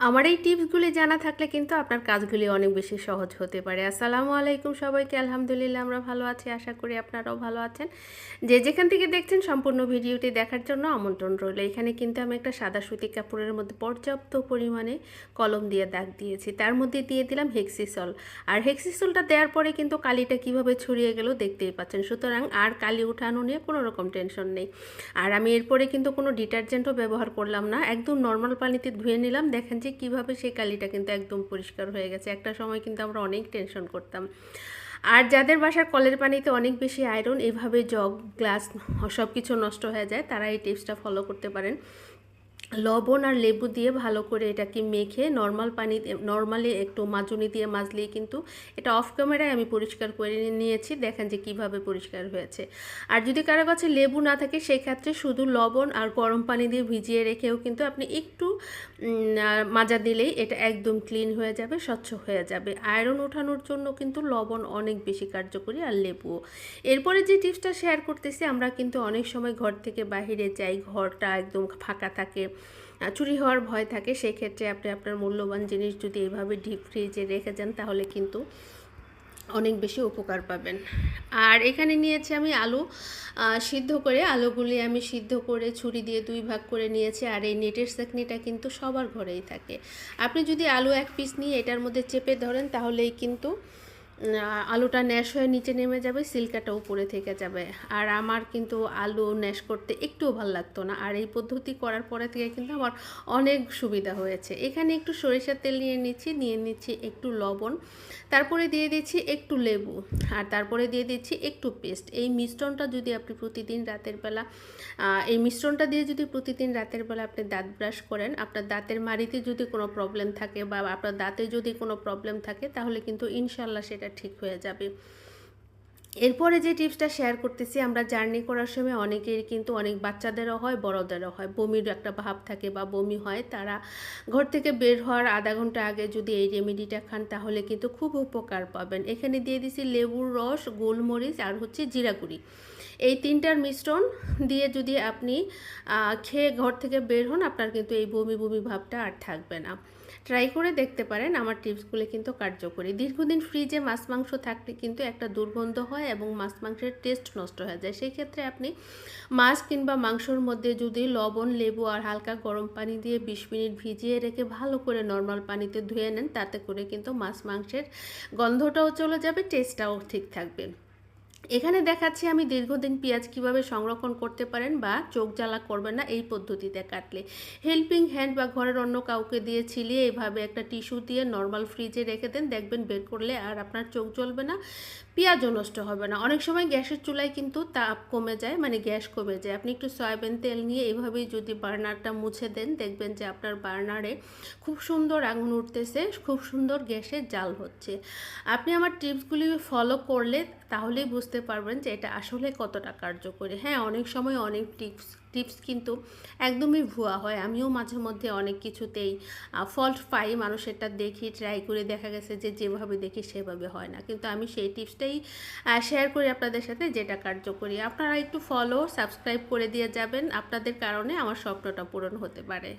আমার এই টিপসগুলি জানা থাকলে কিন্তু আপনার কাজগুলি অনেক বেশি সহজ হতে পারে। আসসালামু আলাইকুম সবাইকে, আলহামদুলিল্লাহ আমরা ভালো আছি, আশা করি আপনারাও ভালো আছেন। যে যেখান থেকে দেখছেন সম্পূর্ণ ভিডিওটি দেখার জন্য আমন্ত্রণ রইল। এখানে কিন্তু আমি একটা সাদা সুতি কাপড়ের মধ্যে পর্যাপ্ত পরিমাণে কলম দিয়ে দাগ দিয়েছি। তার মধ্যে দিয়ে দিলাম হেক্সিসল। আর হেক্সিসলটা দেওয়ার পরে কিন্তু কালিটা কীভাবে ছড়িয়ে গেল দেখতেই পাচ্ছেন। সুতরাং আর কালি উঠানো নিয়ে কোনো রকম টেনশন নেই। আর আমি এরপরে কিন্তু কোনো ডিটারজেন্টও ব্যবহার করলাম না। একদম নর্মাল পানিতে ধুয়ে নিলাম। দেখেন যে কীভাবে সেই কালিটা কিন্তু একদম পরিষ্কার হয়ে গেছে। একটা সময় কিন্তু আমরা অনেক টেনশন করতাম। আর যাদের বাসার কলের পানিতে অনেক বেশি আয়রন এভাবে জগ গ্লাস সব কিছু নষ্ট হয়ে যায়, তারা এই টিপসটা ফলো করতে পারেন। লবণ আর লেবু দিয়ে ভালো করে এটাকে মেখে নর্মাল পানি নর্মালি একটু মাজুনি দিয়ে মাজলেই কিন্তু এটা অফ ক্যামেরায় আমি পরিষ্কার করে নিয়েছি। দেখেন যে কীভাবে পরিষ্কার হয়েছে। আর যদি কারও কাছে লেবু না থাকে সেই ক্ষেত্রে শুধু লবণ আর গরম পানি দিয়ে ভিজিয়ে রেখেও কিন্তু আপনি একটু মাজা দিলেই এটা একদম ক্লিন হয়ে যাবে, স্বচ্ছ হয়ে যাবে। আয়রন ওঠানোর জন্য কিন্তু লবণ অনেক বেশি কার্যকরী আর লেবু এরপরে যে টিপসটা শেয়ার করতেছি, আমরা কিন্তু অনেক সময় ঘর থেকে বাহিরে যাই, ঘরটা একদম ফাঁকা থাকে চুরি হওয়ার ভয় থাকে সেই ক্ষেত্রে আপনি আপনার মূল্যবান জিনিস যদি এভাবে ডিপ ফ্রিজে রেখে যান, তাহলে কিন্তু অনেক বেশি উপকার পাবেন। আর এখানে নিয়েছি আমি আলু। সিদ্ধ করে আলুগুলি আমি সিদ্ধ করে ছুরি দিয়ে দুই ভাগ করে নিয়েছি, আর এই নেটের চাকনিটা কিন্তু সবার ঘরেই থাকে। আপনি যদি আলু এক পিস নিয়ে এটার মধ্যে চেপে ধরেন, তাহলেই কিন্তু আলুটা ন্যাশ হয়ে নিচে নেমে যাবে সিল্কাটা উপরে থেকে যাবে। আর আমার কিন্তু আলু ন্যাশ করতে একটুও ভালো লাগতো না। আর এই পদ্ধতি করার পরে থেকে কিন্তু আমার অনেক সুবিধা হয়েছে। এখানে একটু সরিষার তেল নিয়ে নিচ্ছি নিয়ে নিচ্ছি একটু লবণ, তারপরে দিয়ে দিচ্ছি একটু লেবু, আর তারপরে দিয়ে দিচ্ছি একটু পেস্ট। এই মিশ্রণটা যদি আপনি প্রতিদিন রাতের বেলা এই মিশ্রণটা দিয়ে যদি প্রতিদিন রাতের বেলা আপনি দাঁত ব্রাশ করেন, আপনার দাঁতের মাড়িতে যদি কোনো প্রবলেম থাকে বা আপনার দাঁতে যদি কোনো প্রবলেম থাকে, তাহলে কিন্তু ইনশাল্লাহ সেটা ঠিক হয়ে যাবে। এরপরে যে টিপসটা শেয়ার করতেছি, আমরা জার্নি করার সময় অনেকের কিন্তু অনেক বাচ্চাদেরও হয়, বড়দেরও হয়। বমির একটা ভাব থাকে বা বমি হয়, তারা ঘর থেকে বের হওয়ার আধা ঘণ্টা আগে যদি এই রেমেডিটা খান, তাহলে কিন্তু খুব উপকার পাবেন। এখানে দিয়ে দিছি লেবুর রস, গোলমরিচ আর হচ্ছে জিরাগুড়ি এই তিনটার মিশ্রণ দিয়ে যদি আপনি খেয়ে ঘর থেকে বের হন, আপনার কিন্তু এই বমি বমি ভাবটা আর থাকবে না। ট্রাই করে দেখতে পারেন আমার টিপসগুলো কিন্তু কার্যকরী। দীর্ঘদিন ফ্রিজে মাছ মাংস থাকলে কিন্তু একটা দুর্গন্ধ হয় এবং মাছ মাংসের টেস্ট নষ্ট হয়ে যায়। সেই ক্ষেত্রে আপনি মাছ কিংবা মাংসর মধ্যে যদি লবণ, লেবু আর হালকা গরম পানি দিয়ে বিশ মিনিট ভিজিয়ে রেখে ভালো করে নর্মাল পানিতে ধুয়ে নেন, তাতে করে কিন্তু মাছ মাংসের গন্ধটাও চলে যাবে টেস্টটাও ঠিক থাকবে। এখানে দেখাচ্ছি আমি দীর্ঘদিন পেঁয়াজ কীভাবে সংরক্ষণ করতে পারেন বা চোখ জ্বালা করবেন না, এই পদ্ধতিতে কাটলে। হেল্পিং হ্যান্ড বা ঘরের অন্য কাউকে দিয়ে ছিলিয়ে এভাবে একটা টিস্যু দিয়ে নর্মাল ফ্রিজে রেখে দেন, দেখবেন বের করলে আর আপনার চোখ জ্বলবে না, পেঁয়াজও নষ্ট হবে না। অনেক সময় গ্যাসের চুলায় কিন্তু তাপ কমে যায় মানে গ্যাস কমে যায়। আপনি একটু সয়াবিন তেল নিয়ে এভাবেই যদি বার্নারটা মুছে দেন, দেখবেন যে আপনার বার্নারে খুব সুন্দর আগুন উঠতেছে, খুব সুন্দর গ্যাসের জাল হচ্ছে। আপনি আমার টিপসগুলি ফলো করলে তাহলেই বুঝতে পারবেন যে এটা আসলে কতটা কার্যকরী। হ্যাঁ অনেক সময় অনেক টিপস টিপস কিন্তু একদমই ভুয়া হয়। আমিও মাঝে মধ্যে অনেক কিছুতেই ফল্ট পাই মানুষেরটা দেখি ট্রাই করে দেখা গেছে যে যেভাবে দেখি সেভাবে হয় না। কিন্তু আমি সেই টিপসটাই শেয়ার করি আপনাদের সাথে যেটা কার্যকরী। আপনারা একটু ফলো সাবস্ক্রাইব করে দিয়ে যাবেন। আপনাদের কারণে আমার স্বপ্নটা পূরণ হতে পারে।